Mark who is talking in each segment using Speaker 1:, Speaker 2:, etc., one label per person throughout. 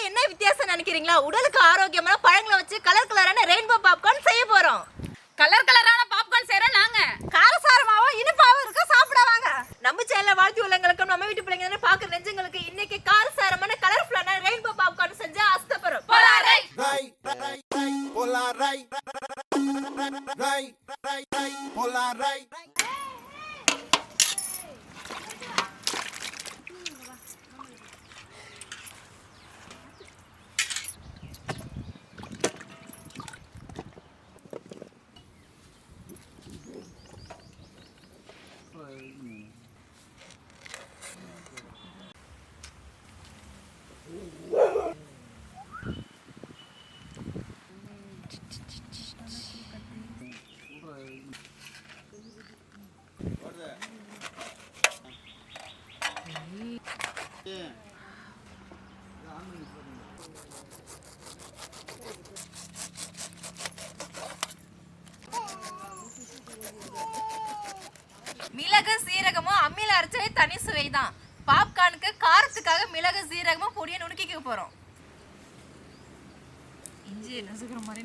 Speaker 1: பாப்கார்னுக்கும் என்ன வித்தியாசம் நினைக்கிறீங்களா? உடலுக்கு ஆரோக்கியமான பழங்களை வச்சு கலர் கலரான ரெயின்போ பாப்கார்ன்
Speaker 2: செய்ய போறோம். கலர் கலரான
Speaker 1: மிளகு சீரகமும் பொடியை நுணுக்கிக்க போறோம். இஞ்சி
Speaker 3: என்ன சுக்கிற மாதிரி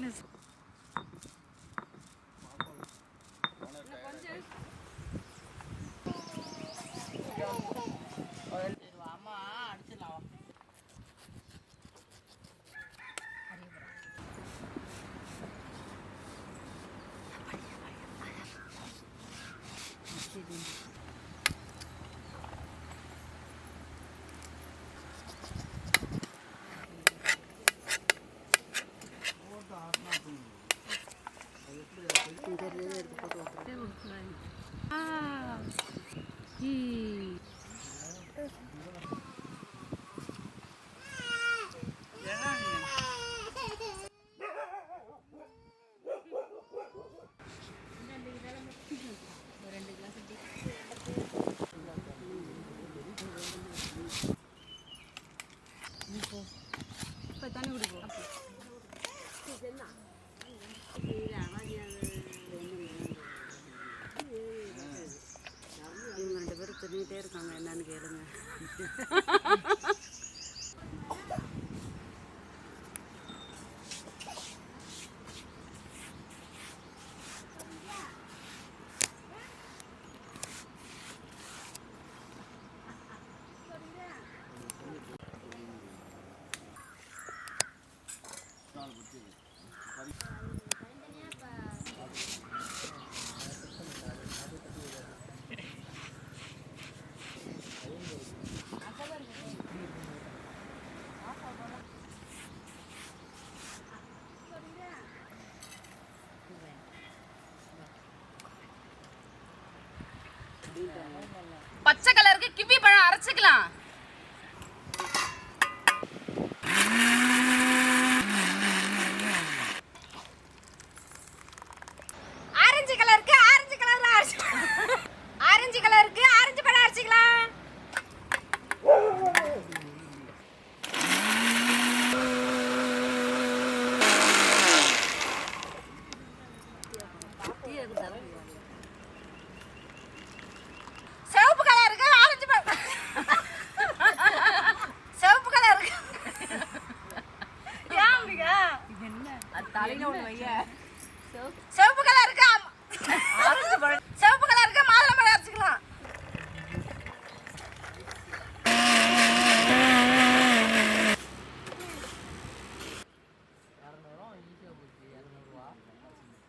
Speaker 4: பச்சை கலருக்கு கிவி பழம் அரைச்சிக்கலாம்.
Speaker 3: சிவப்பு கலர் சிவப்பு கலர் இருக்கா மாதுளை பழம் அரைச்சிக்கலாம்.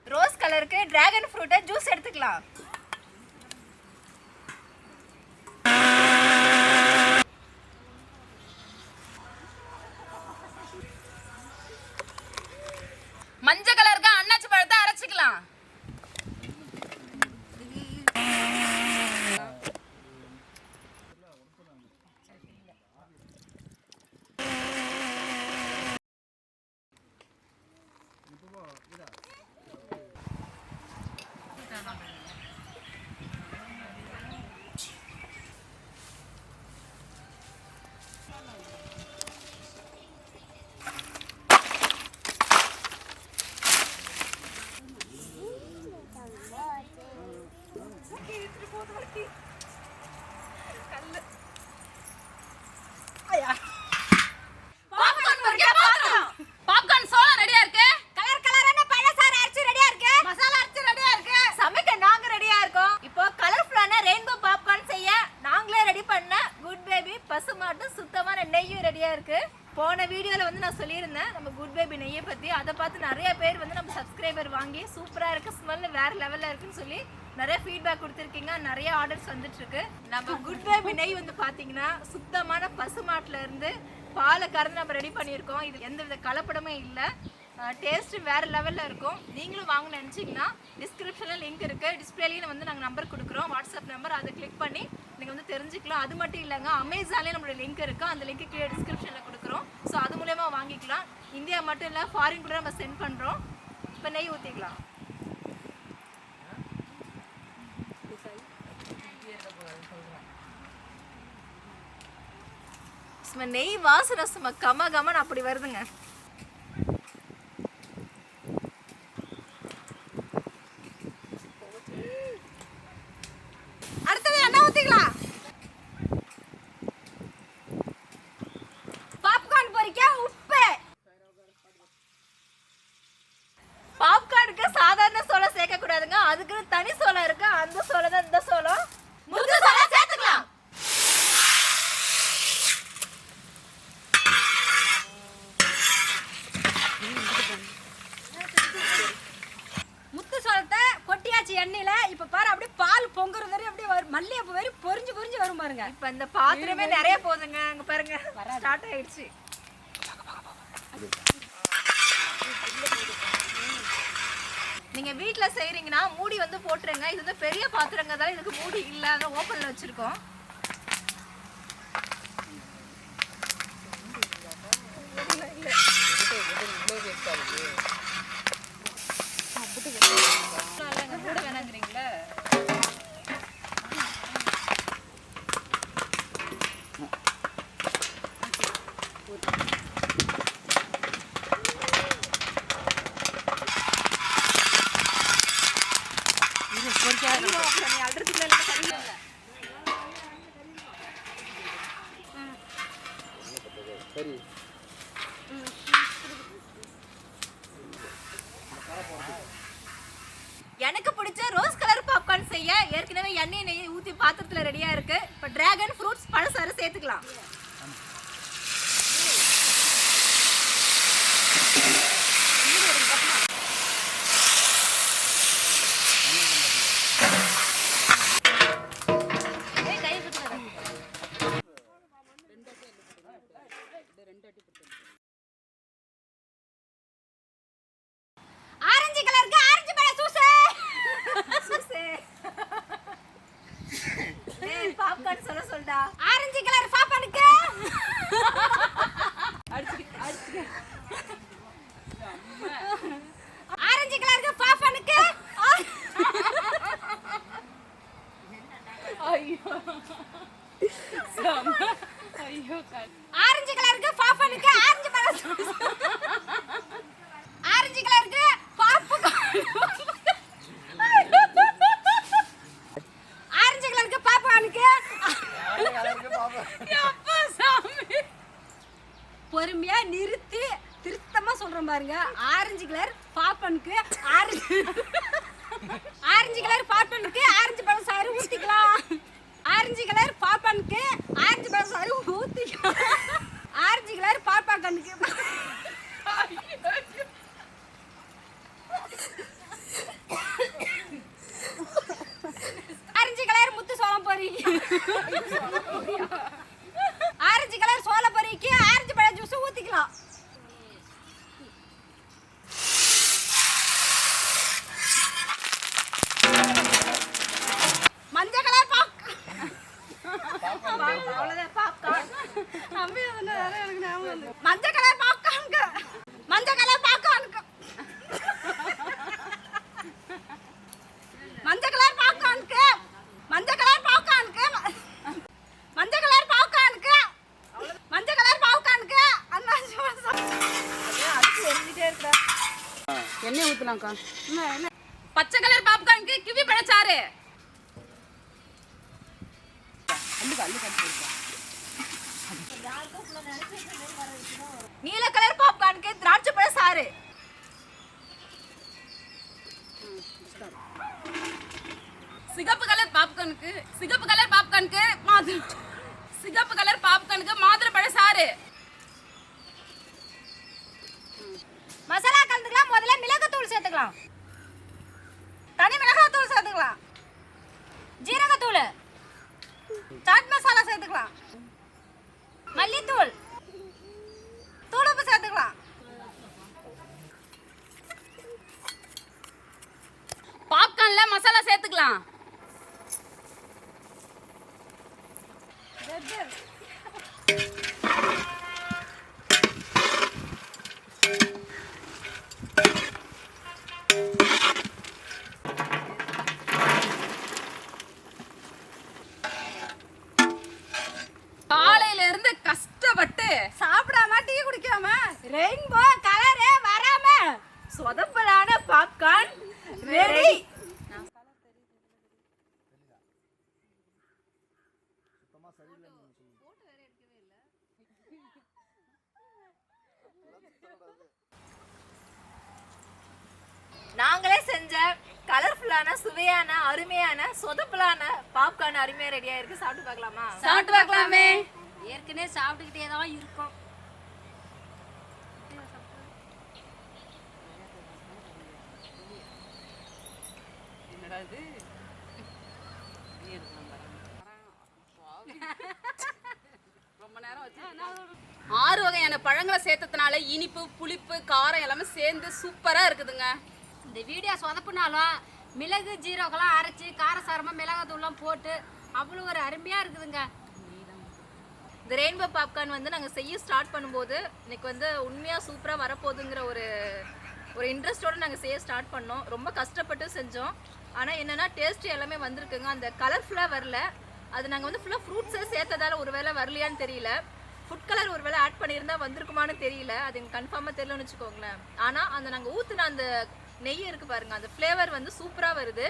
Speaker 1: ரோஸ் கலருக்கு டிராகன் ஃப்ரூட்டை ஜூஸ் எடுத்துக்கலாம். வாங்கி சூப்பராக இருக்கு ஸ்மெல் வேற லெவலில் இருக்குன்னு சொல்லி நிறைய ஃபீட்பேக் கொடுத்துருக்கீங்க. நிறைய ஆர்டர்ஸ் வந்துட்டுருக்கு. நம்ம குட் பேபி நெய் வந்து பார்த்தீங்கன்னா சுத்தமான பசுமாட்டிலேருந்து பாலை கறந்து நம்ம ரெடி பண்ணியிருக்கோம். இது எந்த வித கலப்படமே இல்லை. டேஸ்ட்டு வேற லெவலில் இருக்கும். நீங்களும் வாங்க நினச்சிங்கன்னா டிஸ்கிரிப்ஷனில் லிங்க் இருக்குது டிஸ்பிளேலையும் வந்து நாங்கள் நம்பர் கொடுக்குறோம். வாட்ஸ்அப் நம்பர் அதை கிளிக் பண்ணி நீங்கள் வந்து தெரிஞ்சுக்கலாம். அது மட்டும் இல்லைங்க அமேசான்லேயே நம்மளோட லிங்க் இருக்குது அந்த லிங்க் கீழே டிஸ்கிரிப்ஷனில் கொடுக்குறோம். ஸோ அது மூலயமா வாங்கிக்கலாம். இந்தியா மட்டும் இல்லை ஃபாரின் கூட நம்ம சென்ட் பண்ணுறோம் இப்போ நெய் ஊற்றிக்கலாம் சும்மா நெய் வாசனை சும்மா கம கமன்னு அப்படி வருதுங்க
Speaker 3: அடுத்தது என்ன ஊத்திக்கலாம் பாப்கார்ன் பொரிக்க உப்பு
Speaker 1: பாப்கார்னுக்கு சாதாரண சோளம் சேர்க்க கூடாதுங்க அதுக்குன்னு தனி சோளம் இருக்கு அந்த சோளம் தான் இந்த சோளம்
Speaker 3: முத்து சோளம் சேர்த்துக்கலாம் முத்து சோளத்தை கொட்டியாச்சு எண்ணெயில இப்ப பாரு அப்படியே பால் பொங்குறது வரை அப்படியே வரும் மல்லிகைப்பூ வரை பொரிஞ்சு பொரிஞ்சு வரும் பாருங்க.
Speaker 1: இப்ப இந்த பாத்திரமே நிறைய போகுதுங்க. அங்க பாருங்க. ஸ்டார்ட் ஆயிடுச்சு. நீங்க வீட்ல செய்றீங்கன்னா மூடி வந்து போட்டுருங்க. இது வந்து பெரிய பாத்திரங்கிறதால இதுக்கு மூடி இல்ல. அதான் ஓப்பன்ல வச்சிருக்கோம் இல்லைங்க, மூட வேணாங்கிறீங்களா நீ அல்றதுக்குள்ள இல்ல சரியில்லை எனக்கு பிடிச்ச ரோஸ் கலர் பாப்கார்ன் செய்ய ஏற்கனவே எண்ணெய் நெய் ஊற்றி பாத்திரத்தில் ரெடியாக இருக்குது இப்போ டிராகன் ஃப்ரூட்ஸ் பழசாறு சேர்த்துக்கலாம் ஏய், கை சுத்துறாத.
Speaker 3: ஆரஞ்சு கலருக்கு ஆரஞ்சு பழ ஜூஸ்
Speaker 1: சூசே. ஏய், பாப்கார்ன் சொல்ல சொல்டா
Speaker 3: ஆரஞ்சு கலர் பாப்பானுக்கு ஆரஞ்சு கலருக்கு பாப்பானுக்கு ஆரஞ்சு கலருக்கு பாப்பானுக்கு ஆரஞ்சு பழ ஆரஞ்சு கலருக்கு பாப்பு ஆரஞ்சு கலருக்கு பாப்பானுக்கு அப்பா பொறுமையா நிறுத்தி திருத்தமா சொல்றேன் பாருங்க. ஆரஞ்சு கலர் பாப்பனுக்கு ஆரஞ்சு. ஆரஞ்சு கலர் பாப்பனுக்கு ஆரஞ்சு பழம் சாறு ஊத்திக்கலாம். ஆரஞ்சு கலர் பாப்பானுக்கு ஆரஞ்சு பழம் சாரி ஊத்தி. ஆரஞ்சு கலர் பாப்பா கண்ணுக்கு. ஆரஞ்சு கலர் முத்து சோளம் போறீங்க ஆரஞ்சு கலர் சோள பொரிக்கு ஆரஞ்சு பழ ஜூஸ் ஊத்திக்கலாம் மஞ்சள் கலர் பாக்
Speaker 1: அவ்வளவுதான் பாப்கார்ன்
Speaker 3: மஞ்சள் கலர் பாப்கார்னுக்கு மஞ்சள் கலர் பாப்கார்னுக்கு மஞ்சள் கலர் பாப்கார்னுக்கு மஞ்சள் கலர் பாப்கார்னுக்கு மஞ்சள் கலர் பாப்கார்னுக்கு மஞ்சள் கலர் பாப்கார்னுக்கு அண்ணா
Speaker 1: அடுத்து எரிஞ்சிட்டே இருக்கா
Speaker 5: ஊற்றலாம்க்கா
Speaker 4: பச்சை கலர் பாப்கார்னுக்கு கிவி பழச்சாறு.
Speaker 1: நீல கலர் பாப்கார்னுக்கு திராட்சை பழ சாறு.
Speaker 4: சிகப்பு கலர் பாப்கார்னுக்கு சிகப்பு கலர் பாப்கார்னுக்கு மாதுளை சிகப்பு கலர் பாப்கார்னுக்கு மாதுளை பழச்சாறு
Speaker 3: மசாலா கலந்துக்கலாம் முதல்ல மிளகாத்தூள் சேர்த்துக்கலாம் தனி மிளகாத்தூள் சேர்த்துக்கலாம் ஜீரகத்தூள் சாட் மசாலா சேர்த்துக்கலாம். மல்லித்தூள். தூள் சேர்த்துக்கலாம்.
Speaker 4: பாப்கார்ன்ல மசாலா சேர்த்துக்கலாம் காலையில இருந்து கஷ்டப்பட்டு
Speaker 3: சாப்பிடாம டீ குடிக்காம ரெயின்போ கலரே வராம
Speaker 1: சொதப்பலான பாப்கார்ன் ரெடி நாங்களே செஞ்ச கலர்ஃபுல்லான சுவையான அருமையான சொதப்பலான பாப்கார்ன் அருமையா ரெடியா இருக்கு சாப்பிட்டு பார்க்கலாமா?
Speaker 4: சாப்பிட்டு பார்க்கலாமே.
Speaker 3: ஏற்கனவே சாப்பிட்டுக்கிட்டே தான் இருக்கோம்.
Speaker 4: என்னடா இது? ரொம்ப நேரம் வச்சு ஆறு வகையான பழங்களை சேர்த்ததுனால இனிப்பு புளிப்பு காரம் எல்லாமே சேர்ந்து சூப்பரா இருக்குதுங்க.
Speaker 3: இந்த வீடியோ சொதப்புனாலும் மிளகு ஜீரோக்கெல்லாம் அரைச்சி காரசாரமாக மிளகாத்தூள்லாம் போட்டு அவ்வளோ ஒரு அருமையாக இருக்குதுங்க.
Speaker 1: இந்த ரெயின்போ பாப்கார்ன் வந்து நாங்கள் செய்ய ஸ்டார்ட் பண்ணும்போது இன்னைக்கு வந்து உண்மையாக சூப்பராக வரப்போகுதுங்கிற ஒரு ஒரு இன்ட்ரெஸ்ட்டோடு நாங்கள் செய்ய ஸ்டார்ட் பண்ணோம். ரொம்ப கஷ்டப்பட்டு செஞ்சோம். ஆனால் என்னென்னா டேஸ்ட்டு எல்லாமே வந்திருக்குங்க. அந்த கலர்ஃபுல்லாக வரல. அது நாங்கள் வந்து ஃபுல்லாக ஃப்ரூட்ஸே சேர்த்ததால ஒரு வேளை வரலையான்னு தெரியல. ஃபுட் கலர் ஒரு வேளை ஆட் பண்ணியிருந்தா வந்திருக்குமான்னு தெரியல. அது எனக்கு கன்ஃபார்மாக தெரியலன்னு வச்சுக்கோங்களேன். ஆனால் அந்த நாங்கள் ஊற்றின அந்த நெய் இருக்குது பாருங்க அந்த ஃப்ளேவர் வந்து சூப்பராக வருது.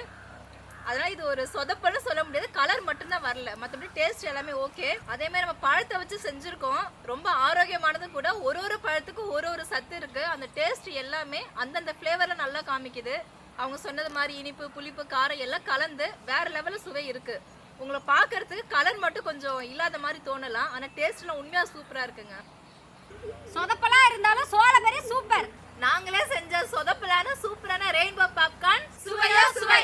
Speaker 1: அதனால இது ஒரு சொதப்பல்னு சொல்ல முடியாது கலர் மட்டும்தான் வரல. மற்றபடி டேஸ்ட் எல்லாமே ஓகே அதே மாதிரி நம்ம பழத்தை வச்சு செஞ்சுருக்கோம். ரொம்ப ஆரோக்கியமானது கூட ஒரு ஒரு பழத்துக்கும் ஒரு ஒரு சத்து இருக்கு. அந்த டேஸ்ட் எல்லாமே அந்தந்த ஃப்ளேவரில் நல்லா காமிக்குது. அவங்க சொன்னது மாதிரி இனிப்பு புளிப்பு காரம் எல்லாம் கலந்து வேற லெவலில் சுவை இருக்கு. உங்களை பார்க்கறதுக்கு கலர் மட்டும் கொஞ்சம் இல்லாத மாதிரி தோணலாம். ஆனால் டேஸ்ட்லாம் உண்மையாக சூப்பராக இருக்குங்க.
Speaker 3: சொதப்பெல்லாம் இருந்தாலும் சோள பெரிய சூப்பர்
Speaker 1: நாங்களே செஞ்ச சொதப்பலான சூப்பரான ரெயின்போ பாப்கார்ன் சுவையா சுவை.